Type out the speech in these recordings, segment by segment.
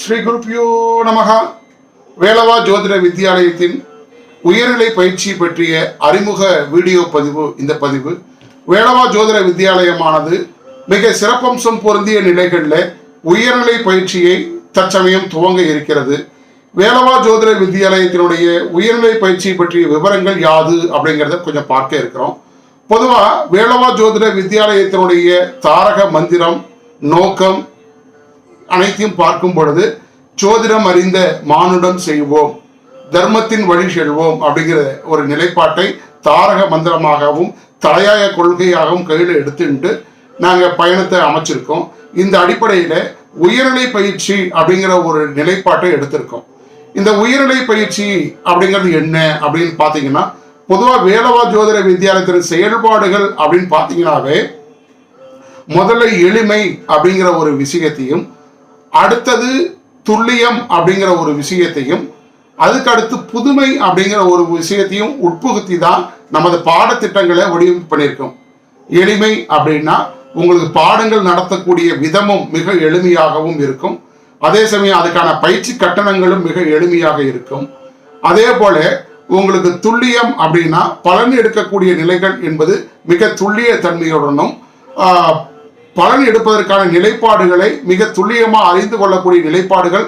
ஸ்ரீ குருப்பியோ நமகா. வேலவா ஜோதிட வித்தியாலயத்தின் உயர்நிலை பயிற்சி பற்றிய அறிமுக வீடியோ பதிவு இந்த பதிவு. வேலவா ஜோதிட வித்தியாலயமானது மிக சிறப்பம்சம் பொருந்திய நிலைகளில் உயர்நிலை பயிற்சியை தற்சமயம் துவங்க இருக்கிறது. வேலவா ஜோதிட வித்தியாலயத்தினுடைய உயர்நிலை பயிற்சி பற்றிய விவரங்கள் யாது அப்படிங்கிறத கொஞ்சம் பார்க்க இருக்கிறோம். பொதுவாக வேலவா ஜோதிட வித்தியாலயத்தினுடைய தாரக மந்திரம் நோக்கம் அனைத்தையும் பார்க்கும் பொழுது ஜோதிடம் அறிந்த மானுடம் செய்வோம் தர்மத்தின் வழி செல்வோம் அப்படிங்கிற ஒரு நிலைப்பாட்டை தாரக மந்திரமாகவும் தலையாய கொள்கையாகவும் கையில் எடுத்துட்டு நாங்கள் பயணத்தை அமைச்சிருக்கோம். இந்த அடிப்படையில் உயர்நிலை பயிற்சி அப்படிங்கிற ஒரு நிலைப்பாட்டை எடுத்திருக்கோம். இந்த உயர்நிலை பயிற்சி அப்படிங்கிறது என்ன அப்படின்னு பார்த்தீங்கன்னா பொதுவாக வேலவா ஜோதிட வித்தியாலயத்தின் செயல்பாடுகள் அப்படின்னு பார்த்தீங்கன்னாவே முதல்ல எளிமை அப்படிங்கிற ஒரு விஷயத்தையும் அடுத்தது துல்லியம் அப்படிங்கிற ஒரு விஷயத்தையும் அதுக்கு அடுத்து புதுமை அப்படிங்கிற ஒரு விஷயத்தையும் உட்புகுத்தி தான் நமது பாடத்திட்டங்களை வடிவமைப்பு பண்ணியிருக்கோம். எளிமை அப்படின்னா உங்களுக்கு பாடங்கள் நடத்தக்கூடிய விதமும் மிக எளிமையாகவும் இருக்கும். அதே சமயம் அதுக்கான பயிற்சி கட்டணங்களும் மிக எளிமையாக இருக்கும். அதே போல உங்களுக்கு துல்லியம் அப்படின்னா பலன் எடுக்கக்கூடிய நிலைகள் என்பது மிக துல்லிய தன்மையுடனும் பலன் எடுப்பதற்கான நிலைப்பாடுகளை மிக துல்லியமாக அறிந்து கொள்ளக்கூடிய நிலைப்பாடுகள்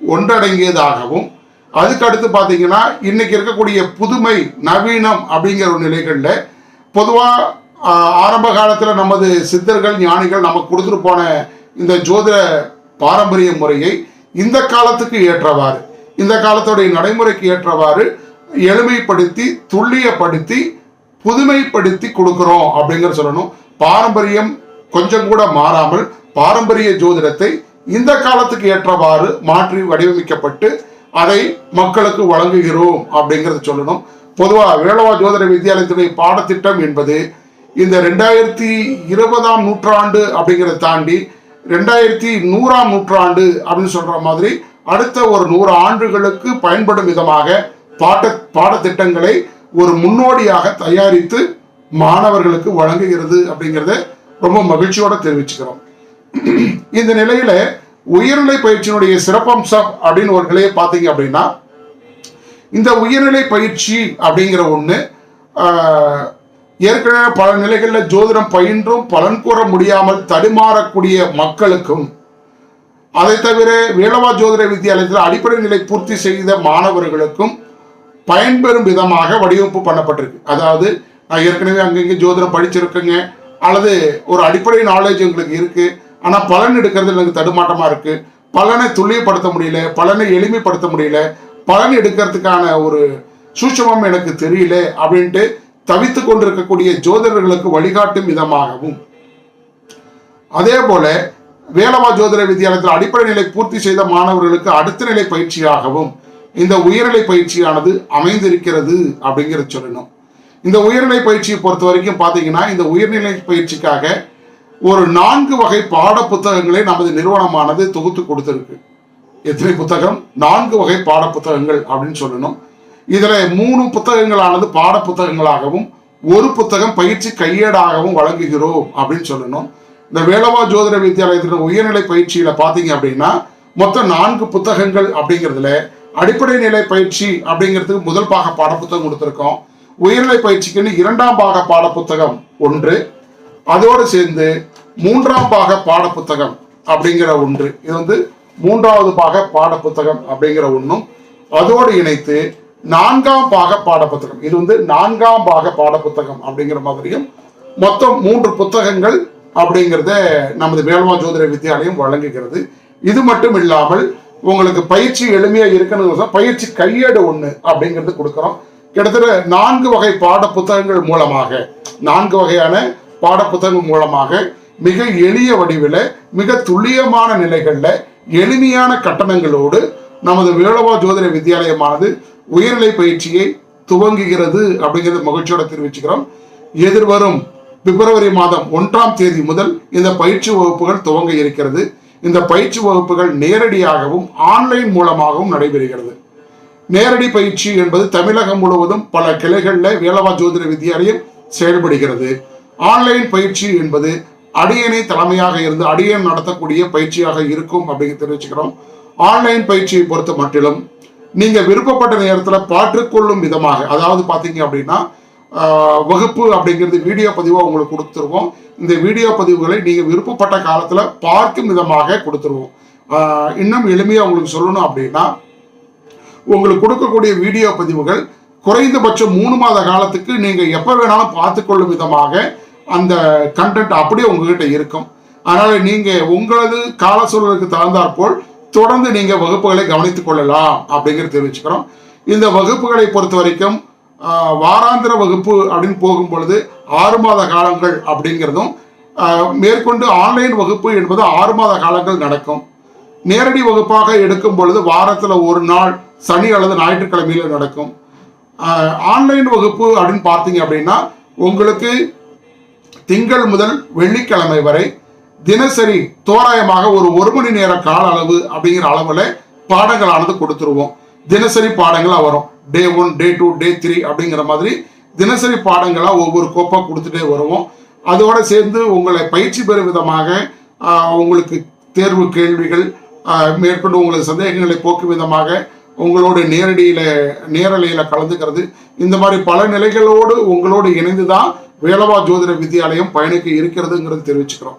ஒன்றடங்கியதாகவும் அதுக்கு அடுத்து பார்த்தீங்கன்னா இன்னைக்கு இருக்கக்கூடிய புதுமை நவீனம் அப்படிங்கிற ஒரு நிலைகளில் பொதுவாக ஆரம்ப காலத்தில் நமது சித்தர்கள் ஞானிகள் நமக்கு கொடுத்துட்டு போன இந்த ஜோதிட பாரம்பரிய முறையை இந்த காலத்துக்கு ஏற்றவாறு இந்த காலத்துடைய நடைமுறைக்கு ஏற்றவாறு எளிமைப்படுத்தி துல்லியப்படுத்தி புதுமைப்படுத்தி கொடுக்குறோம் அப்படிங்கிற சொல்லணும். பாரம்பரியம் கொஞ்சம் கூட மாறாமல் பாரம்பரிய ஜோதிடத்தை இந்த காலத்துக்கு ஏற்றவாறு மாற்றி வடிவமைக்கப்பட்டு அதை மக்களுக்கு வழங்குகிறோம் அப்படிங்கறத சொல்லணும். பொதுவாக வேளவா ஜோதிட வித்தியாலயத்துடைய பாடத்திட்டம் என்பது இந்த ரெண்டாயிரத்தி இருபதாம் நூற்றாண்டு அப்படிங்கிறத தாண்டி ரெண்டாயிரத்தி நூறாம் நூற்றாண்டு அப்படின்னு சொல்ற மாதிரி அடுத்த ஒரு நூறு ஆண்டுகளுக்கு பயன்படும் விதமாக பாட்ட பாடத்திட்டங்களை ஒரு முன்னோடியாக தயாரித்து மாணவர்களுக்கு வழங்குகிறது அப்படிங்கிறத ரொம்ப மகிழ்ச்சியோட தெரிவிச்சுக்கிறோம். இந்த நிலையில உயர்நிலை பயிற்சியினுடைய சிறப்பம்சம் அப்படின்னு ஒரு நிலையை பார்த்தீங்க அப்படின்னா இந்த உயர்நிலை பயிற்சி அப்படிங்கிற ஒண்ணு ஏற்கனவே பல நிலைகளில் ஜோதிடம் பயின்றும் பலன் கூற முடியாமல் தடுமாறக்கூடிய மக்களுக்கும் அதை தவிர வேளவா ஜோதிட வித்தியாலயத்தில் அடிப்படை நிலை பூர்த்தி செய்த மாணவர்களுக்கும் பயன்பெறும் விதமாக வடிவமைப்பு பண்ணப்பட்டிருக்கு. அதாவது நான் ஏற்கனவே அங்கங்கே ஜோதிடம் படிச்சிருக்கேங்க. அல்லது ஒரு அடிப்படை நாலேஜ் எங்களுக்கு இருக்கு. ஆனால் பலன் எடுக்கிறது எனக்கு தடுமாட்டமா இருக்கு. பலனை துல்லியப்படுத்த முடியல பலனை எளிமைப்படுத்த முடியல பலன் எடுக்கிறதுக்கான ஒரு சூட்சமம் எனக்கு தெரியல அப்படின்ட்டு தவித்து கொண்டிருக்கக்கூடிய ஜோதிடர்களுக்கு வழிகாட்டும் விதமாகவும். அதே போல வேலவா ஜோதிட வித்தியாலயத்தில் அடிப்படை நிலை பூர்த்தி செய்த மாணவர்களுக்கு அடுத்த நிலை பயிற்சியாகவும் இந்த உயர்நிலை பயிற்சியானது அமைந்திருக்கிறது அப்படிங்கிறத சொல்லணும். இந்த உயர்நிலை பயிற்சியை பொறுத்த வரைக்கும் பார்த்தீங்கன்னா இந்த உயர்நிலை பயிற்சிக்காக ஒரு நான்கு வகை பாட புத்தகங்களை நமது நிறுவனமானது தொகுத்து கொடுத்துருக்கு. எத்தனை புத்தகம்? நான்கு வகை பாட புத்தகங்கள் அப்படின்னு சொல்லணும். இதில் மூணு புத்தகங்களானது பாட புத்தகங்களாகவும் ஒரு புத்தகம் பயிற்சி கையேடாகவும் வழங்குகிறோம் அப்படின்னு சொல்லணும். இந்த வேலவா ஜோதிட வித்தியாலயத்தின் உயர்நிலை பயிற்சியில பார்த்தீங்க அப்படின்னா மொத்தம் நான்கு புத்தகங்கள் அப்படிங்கிறதுல அடிப்படை நிலை பயிற்சி அப்படிங்கிறதுக்கு முதல் பாக பாட புத்தகம் கொடுத்திருக்கோம். உயர்நிலை பயிற்சிக்குன்னு இரண்டாம் பாக பாடப்புத்தகம் ஒன்று. அதோடு சேர்ந்து மூன்றாம் பாக பாடப்புத்தகம் அப்படிங்கிற ஒன்று. இது வந்து மூன்றாவது பாக பாடப்புத்தகம் அப்படிங்கிற ஒன்றும் அதோடு இணைத்து நான்காம் பாக பாட புத்தகம் இது வந்து நான்காம் பாக பாடப்புத்தகம் அப்படிங்கிற மாதிரியும் மொத்தம் மூன்று புத்தகங்கள் அப்படிங்கிறத நமது வேல்வா ஜோதிட வித்யாலயம் வழங்குகிறது. இது மட்டும் இல்லாமல் உங்களுக்கு பயிற்சி எளிமையாக இருக்கணும் பயிற்சி கையேடு ஒன்று அப்படிங்கிறது கொடுக்குறோம். கிட்டத்தட்ட நான்கு வகை பாட புத்தகங்கள் மூலமாக நான்கு வகையான பாட புத்தகங்கள் மூலமாக மிக எளிய வடிவில் மிக துல்லியமான நிலைகளில் எளிமையான கட்டணங்களோடு நமது வேளவா ஜோதிட வித்தியாலயமானது உயர்நிலை பயிற்சியை துவங்குகிறது அப்படிங்கிறது மகிழ்ச்சியோட தெரிவிச்சுக்கிறோம். எதிர்வரும் பிப்ரவரி மாதம் ஒன்றாம் தேதி முதல் இந்த பயிற்சி வகுப்புகள் துவங்க இருக்கிறது. இந்த பயிற்சி வகுப்புகள் நேரடியாகவும் ஆன்லைன் மூலமாகவும் நடைபெறுகிறது. நேரடி பயிற்சி என்பது தமிழகம் முழுவதும் பல கிளைகளில் வேலவா ஜோதிட வித்யாலயம் செயல்படுகிறது. ஆன்லைன் பயிற்சி என்பது அடியனை தலைமையாக இருந்து அடியன் நடத்தக்கூடிய பயிற்சியாக இருக்கும் அப்படின்னு தெரிவிச்சுக்கிறோம். ஆன்லைன் பயிற்சியை பொறுத்த மட்டிலும் நீங்கள் விருப்பப்பட்ட நேரத்தில் பாற்றுக்கொள்ளும் விதமாக அதாவது பார்த்தீங்க அப்படின்னா வகுப்பு அப்படிங்கிறது வீடியோ பதிவாக உங்களுக்கு கொடுத்துருவோம். இந்த வீடியோ பதிவுகளை நீங்கள் விருப்பப்பட்ட காலத்தில் பார்க்கும் விதமாக கொடுத்துருவோம். இன்னும் எளிமையாக உங்களுக்கு சொல்லணும் அப்படின்னா உங்களுக்கு கொடுக்கக்கூடிய வீடியோ பதிவுகள் குறைந்தபட்சம் மூணு மாத காலத்துக்கு நீங்கள் எப்போ வேணாலும் பார்த்துக்கொள்ளும் விதமாக அந்த கண்டென்ட் அப்படியே உங்ககிட்ட இருக்கும். அதனால் நீங்கள் உங்களது கால சூழலுக்கு தகுந்தாற்போல் தொடர்ந்து நீங்கள் வகுப்புகளை கவனித்துக் கொள்ளலாம் அப்படிங்கிறது தெரிவிச்சுக்கிறோம். இந்த வகுப்புகளை பொறுத்த வரைக்கும் வாராந்திர வகுப்பு அப்படின்னு போகும் பொழுது ஆறு மாத காலங்கள் அப்படிங்கிறதும் மேற்கொண்டு ஆன்லைன் வகுப்பு என்பது ஆறு மாத காலங்கள் நடக்கும். நேரடி வகுப்பாக எடுக்கும் பொழுது வாரத்தில் ஒரு நாள் சனி அல்லது ஞாயிற்றுக்கிழமையில் நடக்கும். ஆன்லைன் வகுப்பு அப்படின்னு பார்த்தீங்க அப்படின்னா உங்களுக்கு திங்கள் முதல் வெள்ளிக்கிழமை வரை தினசரி தோராயமாக ஒரு ஒரு மணி நேர கால அளவு அப்படிங்கிற அளவில் பாடங்களானது கொடுத்துருவோம். தினசரி பாடங்களாக வரும். Day one day two day three அப்படிங்கிற மாதிரி தினசரி பாடங்களாக ஒவ்வொரு கோப்பாக கொடுத்துட்டே வருவோம். அதோடு சேர்ந்து உங்களை பயிற்சி பெறும் விதமாக உங்களுக்கு தேர்வு கேள்விகள் மேற்கொண்டு உங்களுக்கு சந்தேகங்களை போக்கும் விதமாக உங்களோட நேரடியில நேரலையில கலந்துக்கிறது. இந்த மாதிரி பல நிலைகளோடு உங்களோடு இணைந்து தான் வேலவா ஜோதிட வித்தியாலயம் பயணிக்க இருக்கிறதுங்கிறது தெரிவிச்சுக்கிறோம்.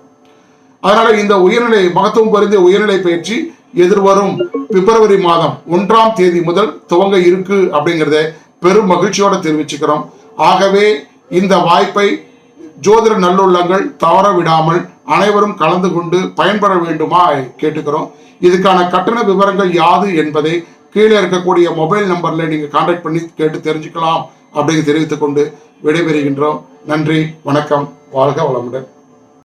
அதனால இந்த உயர்நிலை மகத்துவம் பொருந்திய உயர்நிலை பயிற்சி எதிர்வரும் பிப்ரவரி மாதம் ஒன்றாம் தேதி முதல் துவங்க இருக்கு அப்படிங்கிறத பெரும் மகிழ்ச்சியோட தெரிவிச்சுக்கிறோம். ஆகவே இந்த வாய்ப்பை ஜோதிட நல்லுள்ளங்கள் தவற விடாமல் அனைவரும் கலந்து கொண்டு பயன்பெற வேண்டுமா கேட்டுக்கிறோம். இதுக்கான கட்டண விவரங்கள் யாது என்பதை கீழே இருக்கக்கூடிய மொபைல் நம்பர்ல நீங்க கான்டாக்ட் பண்ணி கேட்டு தெரிஞ்சுக்கலாம் அப்படின்னு தெரிவித்துக் கொண்டு விடைபெறுகின்றோம். நன்றி வணக்கம் வாழ்க வளமுடன்.